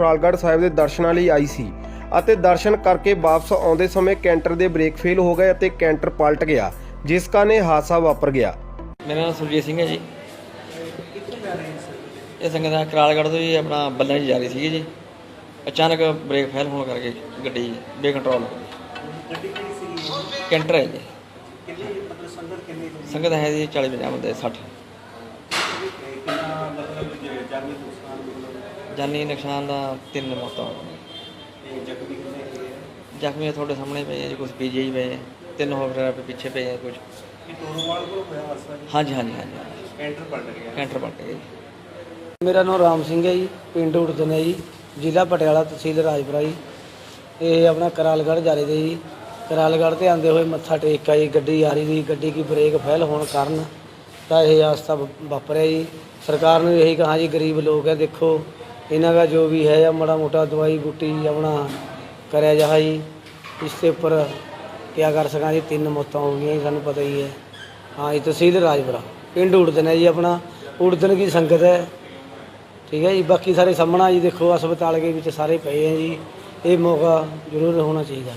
ਰਾਲਗੜ੍ਹ ਸਾਹਿਬ ਦੇ ਦਰਸ਼ਨਾਂ ਲਈ ਆਈ ਸੀ ਅਤੇ ਦਰਸ਼ਨ ਕਰਕੇ ਵਾਪਸ ਆਉਂਦੇ ਸਮੇਂ ਕੈਂਟਰ ਦੇ ਬ੍ਰੇਕ ਫੇਲ ਹੋ ਗਏ ਅਤੇ ਕੈਂਟਰ ਪਲਟ ਗਿਆ ਜਿਸ ਕਾਰਨ ਇਹ ਹਾਦਸਾ ਵਾਪਰ ਗਿਆ। ਮੇਰਾ ਨਾਮ ਸੁਰਜੀਤ ਸਿੰਘ ਹੈ ਜੀ। ਇਹ ਸੰਗਤ ਕਰਾਲਗੜ੍ਹ ਤੋਂ ਜੀ ਆਪਣਾ ਬੱਲਾਂ ਜੀ ਜਾ ਰਹੀ ਸੀਗੀ ਜੀ। ਅਚਾਨਕ ਬ੍ਰੇਕ ਫੇਲ ਹੋਣ ਕਰਕੇ ਗੱਡੀ ਬੇਕੰਟਰੋਲ ਹੋ ਗਈ। ਗੱਡੀ ਕਿਹੜੀ ਸੀਗੀ ਕੈਂਟਰ ਹੈ ਜੀ। ਕਿੰਨੀ ਮਤਲਬ ਸੰਗਤ ਕਿੰਨੀ ਤੋਂ ਸੰਗਤ ਹੈ ਜੀ 40 50 ਬੰਦੇ 60 ਕਿੰਨਾ ਮਤਲਬ ਜੇ ਜਾਨੀ ਨੁਕਸਾਨ ਮਤਲਬ ਜਾਨੀ ਨੁਕਸਾਨ ਦਾ ਤਿੰਨ ਮੌਤਾਂ ਹੋ ਗਈਆਂ। ਜ਼ਖਮੀ ਕਿੰਨੇ ਹੈਗੇ ਆ ਜ਼ਖਮੀ ਤੁਹਾਡੇ ਸਾਹਮਣੇ ਪਏ ਆ ਜੀ ਕੁਝ ਪੀਜੀ ਪਏ ਆ ਤਿੰਨ ਹੋਰ ਡਰਾਈਵਰ ਪਿੱਛੇ ਪਏ ਆ ਕੁਝ ਇਹ ਟੋਰੋਵਾਲ ਕੋਲ ਹੋਇਆ ਹਾਦਸਾ ਜੀ ਹਾਂਜੀ ਹਾਂਜੀ ਹਾਂਜੀ। ਕੈਂਟਰ ਪਲਟ ਗਿਆ। ਕੈਂਟਰ ਪਲਟ ਗਿਆ ਜੀ। ਮੇਰਾ ਨਾਮ ਰਾਮ ਸਿੰਘ ਹੈ ਜੀ ਪਿੰਡ ਉੜਦਨ ਹੈ ਜੀ ਜ਼ਿਲ੍ਹਾ ਪਟਿਆਲਾ ਤਹਿਸੀਲ ਰਾਜਪੁਰਾ ਜੀ। ਇਹ ਆਪਣਾ ਕਰਾਲਗੜ੍ਹ ਜਾ ਰਹੇ ਤੇ ਜੀ। ਕਰਾਲਗੜ੍ਹ ਤੇ ਆਂਦੇ ਹੋਏ ਮੱਥਾ ਟੇਕ ਆਈ ਗੱਡੀ ਆ ਰਹੀ ਸੀ ਗੱਡੀ ਕੀ ਬ੍ਰੇਕ ਫੇਲ ਹੋਣ ਕਾਰਨ ਤਾਂ ਇਹ ਹਾਦਸਾ ਵਾ- ਵਾਪਰਿਆ ਜੀ। ਸਰਕਾਰ ਨੂੰ ਇਹੀ ਕਹਾ ਜੀ ਗਰੀਬ ਲੋਕ ਹੈ ਦੇਖੋ। ਇਹਨਾਂ ਦਾ ਜੋ ਵੀ ਹੈ, ਜਾਂ ਮਾੜਾ ਮੋਟਾ ਦਵਾਈ ਬੂਟੀ ਆਪਣਾ ਕਰਿਆ ਜਾ ਇਸ ਦੇ ਉੱਪਰ ਕਿਆ ਕਰ ਸਕਾਂ ਜੀ, ਤਿੰਨ ਮੌਤਾਂ ਹੋ ਗਈਆਂ ਜੀ, ਸਾਨੂੰ ਪਤਾ ਹੀ ਹੈ। ਹਾਂ ਜੀ ਤਹਿਸੀਲ ਰਾਜਪੁਰਾ, ਪਿੰਡ ਉੜਦਨ ਹੈ ਜੀ ਆਪਣਾ। ਉੜਦਨ ਕੀ ਸੰਗਤ ਹੈ। ਠੀਕ ਹੈ ਜੀ, ਬਾਕੀ ਸਾਰੇ ਸਾਹਮਣਾ ਜੀ ਦੇਖੋ, ਹਸਪਤਾਲ ਦੇ ਵਿੱਚ ਸਾਰੇ ਪਏ ਹੈ ਜੀ। ਇਹ ਮੌਕਾ ਜ਼ਰੂਰ ਹੋਣਾ ਚਾਹੀਦਾ।